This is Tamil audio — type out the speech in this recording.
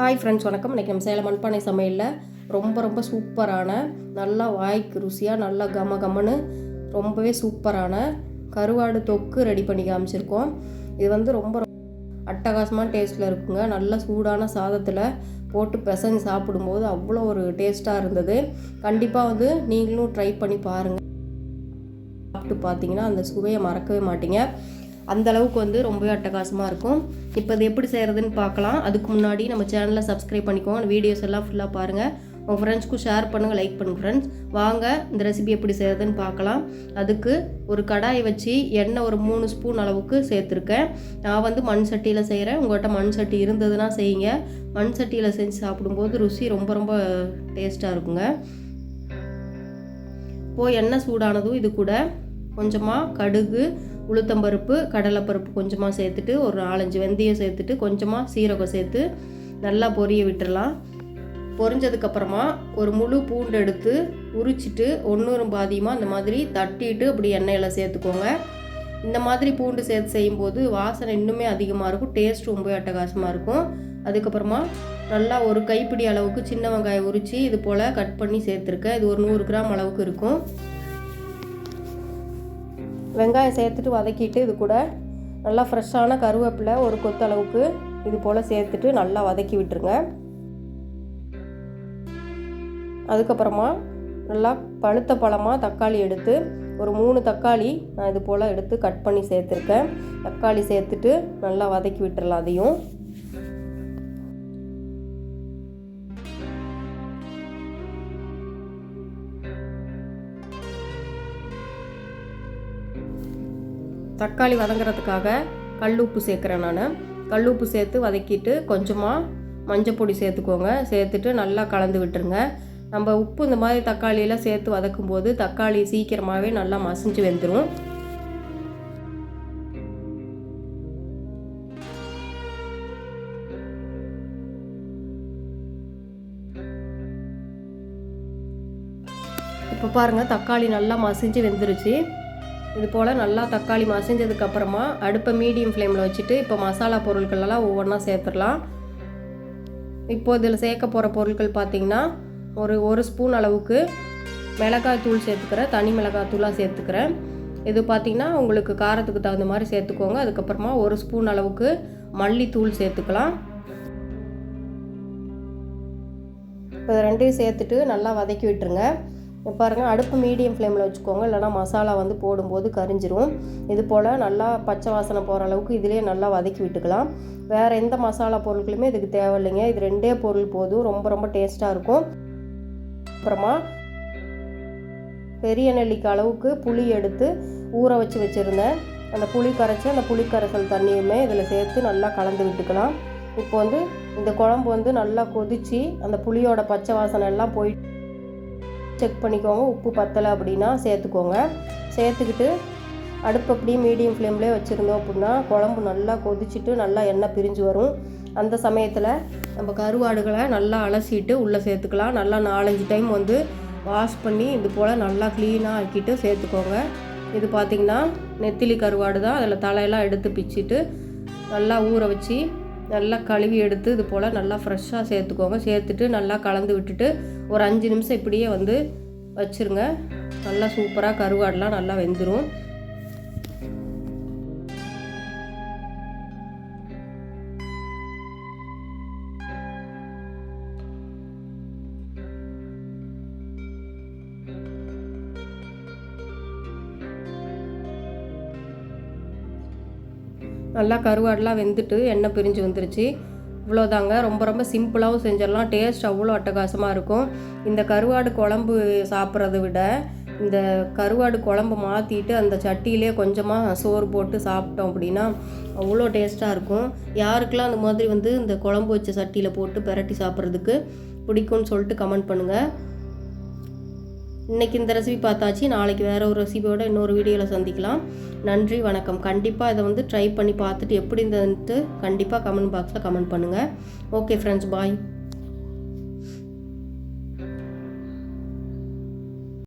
ஹாய் ஃப்ரெண்ட்ஸ் வணக்கம். இன்றைக்கி நம்ம சேலம் மண்பானை சமையலில் ரொம்ப ரொம்ப சூப்பரான நல்லா வாய்க்கு ருசியாக நல்லா கம கமன்னு ரொம்பவே சூப்பரான கருவாடு தொக்கு ரெடி பண்ணி காமிச்சிருக்கோம். இது வந்து ரொம்ப அட்டகாசமான டேஸ்ட்டில் இருக்குங்க. நல்லா சூடான சாதத்தில் போட்டு பிசைஞ்சு சாப்பிடும்போது அவ்வளோ ஒரு டேஸ்ட்டாக இருந்தது. கண்டிப்பாக வந்து நீங்களும் ட்ரை பண்ணி பாருங்கள் சாப்பிட்டு பார்த்தீங்கன்னா அந்த சுவையை மறக்கவே மாட்டீங்க. அந்த அளவுக்கு வந்து ரொம்பவே அட்டகாசமாக இருக்கும். இப்போ இது எப்படி செய்கிறதுன்னு பார்க்கலாம். அதுக்கு முன்னாடி நம்ம சேனலை சப்ஸ்கிரைப் பண்ணிக்கோங்க. வீடியோஸ் எல்லாம் ஃபுல்லாக பாருங்கள் உங்கள் ஃப்ரெண்ட்ஸ்க்கும் ஷேர் பண்ணுங்கள் லைக் பண்ணுங்கள் ஃப்ரெண்ட்ஸ் வாங்க இந்த ரெசிபி எப்படி செய்கிறதுன்னு பார்க்கலாம். அதுக்கு ஒரு கடாயை வச்சு எண்ணெய் ஒரு மூணு ஸ்பூன் அளவுக்கு சேர்த்துருக்கேன். நான் வந்து மண் சட்டியில் செய்கிறேன் உங்கள்கிட்ட மண் சட்டி இருந்ததுன்னா செய்யுங்க. மண் சட்டியில் செஞ்சு சாப்பிடும்போது ருசி ரொம்ப ரொம்ப டேஸ்ட்டாக இருக்குங்க. இப்போது எண்ணெய் சூடானதும் இது கூட கொஞ்சமாக கடுகு உளுத்தம்பருப்பு கடலைப்பருப்பு கொஞ்சமாக சேர்த்துட்டு ஒரு நாலஞ்சு வெந்தயம் சேர்த்துட்டு கொஞ்சமாக சீரகம் சேர்த்து நல்லா பொரிய விட்டுடலாம் பொரிஞ்சதுக்கப்புறமா ஒரு முழு பூண்டு எடுத்து உரிச்சிட்டு ஒன்று பாதியமாக இந்த மாதிரி தட்டிட்டு அப்படி எண்ணெயில் சேர்த்துக்கோங்க. இந்த மாதிரி பூண்டு சேர்த்து செய்யும்போது வாசனை இன்னுமே அதிகமாக இருக்கும் டேஸ்ட் ரொம்ப அட்டகாசமாக இருக்கும். அதுக்கப்புறமா நல்லா ஒரு கைப்பிடி அளவுக்கு சின்ன வெங்காயம் உரித்து இது போல் கட் பண்ணி சேர்த்துருக்கேன். இது ஒரு நூறு கிராம் அளவுக்கு இருக்கும். வெங்காயம் சேர்த்துட்டு வதக்கிட்டு இது கூட நல்லா ஃப்ரெஷ்ஷான கருவேப்பிலை ஒரு கொத்தளவுக்கு இது போல் சேர்த்துட்டு நல்லா வதக்கி விட்டுருங்க. அதுக்கப்புறமா நல்லா பழுத்த பழமாக தக்காளி எடுத்து ஒரு மூணு தக்காளி நான் இது போல் எடுத்து கட் பண்ணி சேர்த்துருக்கேன். தக்காளி சேர்த்துட்டு நல்லா வதக்கி விட்டுறலாம் அதையும். தக்காளி வதங்குறதுக்காக கல் உப்பு சேர்க்குறேன் நான். கல் உப்பு சேர்த்து வதக்கிட்டு கொஞ்சமாக மஞ்சள் பொடி சேர்த்துக்கோங்க. சேர்த்துட்டு நல்லா கலந்து விட்டுருங்க. நம்ம உப்பு இந்த மாதிரி தக்காளியெல்லாம் சேர்த்து வதக்கும் போது தக்காளி சீக்கிரமாகவே நல்லா மசிஞ்சு வெந்துடும் இப்போ பாருங்கள் தக்காளி நல்லா மசிஞ்சு வெந்துருச்சு. இது போல் நல்லா தக்காளி மசிஞ்சதுக்கப்புறமா அடுப்பை மீடியம் ஃப்ளேமில் வச்சுட்டு இப்போ மசாலா பொருட்களெல்லாம் ஒவ்வொன்றா சேர்த்துடலாம். இப்போ இதில் சேர்க்க போகிற பொருட்கள் பார்த்திங்கன்னா ஒரு ஒரு ஸ்பூன் அளவுக்கு மிளகாய் தூள் சேர்த்துக்கிறேன். தனி மிளகாய் தூளாக சேர்த்துக்கிறேன். இது பார்த்திங்கன்னா உங்களுக்கு காரத்துக்கு தகுந்த மாதிரி சேர்த்துக்கோங்க. அதுக்கப்புறமா ஒரு ஸ்பூன் அளவுக்கு மல்லித்தூள் சேர்த்துக்கலாம். இப்போ ரெண்டையும் சேர்த்துட்டு நல்லா வதக்கி விட்டுருங்க. பாருங்கள் அடுப்பு மீடியம் ஃப்ளேமில் வச்சுக்கோங்க. இல்லைனா மசாலா வந்து போடும்போது கரிஞ்சிரும். இது போல் நல்லா பச்சை வாசனை போகிற அளவுக்கு இதிலே நல்லா வதக்கி விட்டுக்கலாம். வேறு எந்த மசாலா பொருட்களுமே இதுக்கு தேவையில்லைங்க. இது ரெண்டே பொருள் போதும். ரொம்ப ரொம்ப டேஸ்ட்டாக இருக்கும். அப்புறமா பெரிய நெல்லிக்காய் அளவுக்கு புளி எடுத்து ஊற வச்சு வச்சுருந்தேன். அந்த புளி கரைச்சி அந்த புளி கரைசல் தண்ணியுமே இதில் சேர்த்து நல்லா கலந்து விட்டுக்கலாம். இப்போ வந்து இந்த குழம்பு வந்து நல்லா கொதித்து அந்த புளியோட பச்சை வாசனை எல்லாம் போயிட்டு செக் பண்ணிக்கோங்க. உப்பு பத்தலை அப்படின்னா சேர்த்துக்கோங்க. சேர்த்துக்கிட்டு அடுப்பு அப்படியே மீடியம் ஃப்ளேம்லேயே வச்சுருந்தோம் அப்படின்னா குழம்பு நல்லா கொதிச்சுட்டு நல்லா எண்ணெய் பிரிஞ்சு வரும். அந்த சமயத்தில் நம்ம கருவாடுகளை நல்லா அலசிட்டு உள்ளே சேர்த்துக்கலாம். நல்லா நாலஞ்சு டைம் வந்து வாஷ் பண்ணி இது போல் நல்லா க்ளீனாக ஆக்கிட்டு சேர்த்துக்கோங்க. இது பார்த்திங்கன்னா நெத்திலி கருவாடு தான். அதில் தலையெல்லாம் எடுத்து பிச்சுட்டு நல்லா ஊற வச்சு நல்லா கழுவி எடுத்து இது போல் நல்லா ஃப்ரெஷ்ஷாக சேர்த்துக்கோங்க. சேர்த்துட்டு நல்லா கலந்து விட்டுட்டு ஒரு அஞ்சு நிமிஷம் இப்படியே வந்து வச்சுருங்க. நல்லா சூப்பராக கருவாடெலாம் நல்லா வெந்துடும் நல்லா கருவாடெலாம் வெந்துட்டு எண்ணெய் பிரிஞ்சு வந்துருச்சு. இவ்வளோதாங்க. ரொம்ப ரொம்ப சிம்பிளாகவும் செஞ்சிடலாம். டேஸ்ட் அவ்வளோ அட்டகாசமாக இருக்கும். இந்த கருவாடு குழம்பு சாப்பிட்றத விட இந்த கருவாடு குழம்பு மாற்றிட்டு அந்த சட்டியிலே கொஞ்சமாக சோறு போட்டு சாப்பிட்டோம் அப்படின்னா அவ்வளோ டேஸ்ட்டாக இருக்கும். யாருக்கெல்லாம் அந்த மாதிரி வந்து இந்த குழம்பு வச்ச சட்டியில் போட்டு பெரட்டி சாப்பிட்றதுக்கு பிடிக்கும்னு சொல்லிட்டு கமெண்ட் பண்ணுங்கள் இன்றைக்கி இந்த ரெசிபி பார்த்தாச்சு. நாளைக்கு வேறு ஒரு ரெசிபியோட இன்னொரு வீடியோவில் சந்திக்கலாம். நன்றி வணக்கம். கண்டிப்பாக இதை வந்து ட்ரை பண்ணி பார்த்துட்டு எப்படி இருந்ததுன்ட்டு கண்டிப்பாக கமெண்ட் பாக்ஸில் கமெண்ட் பண்ணுங்கள் ஓகே ஃப்ரெண்ட்ஸ் பாய்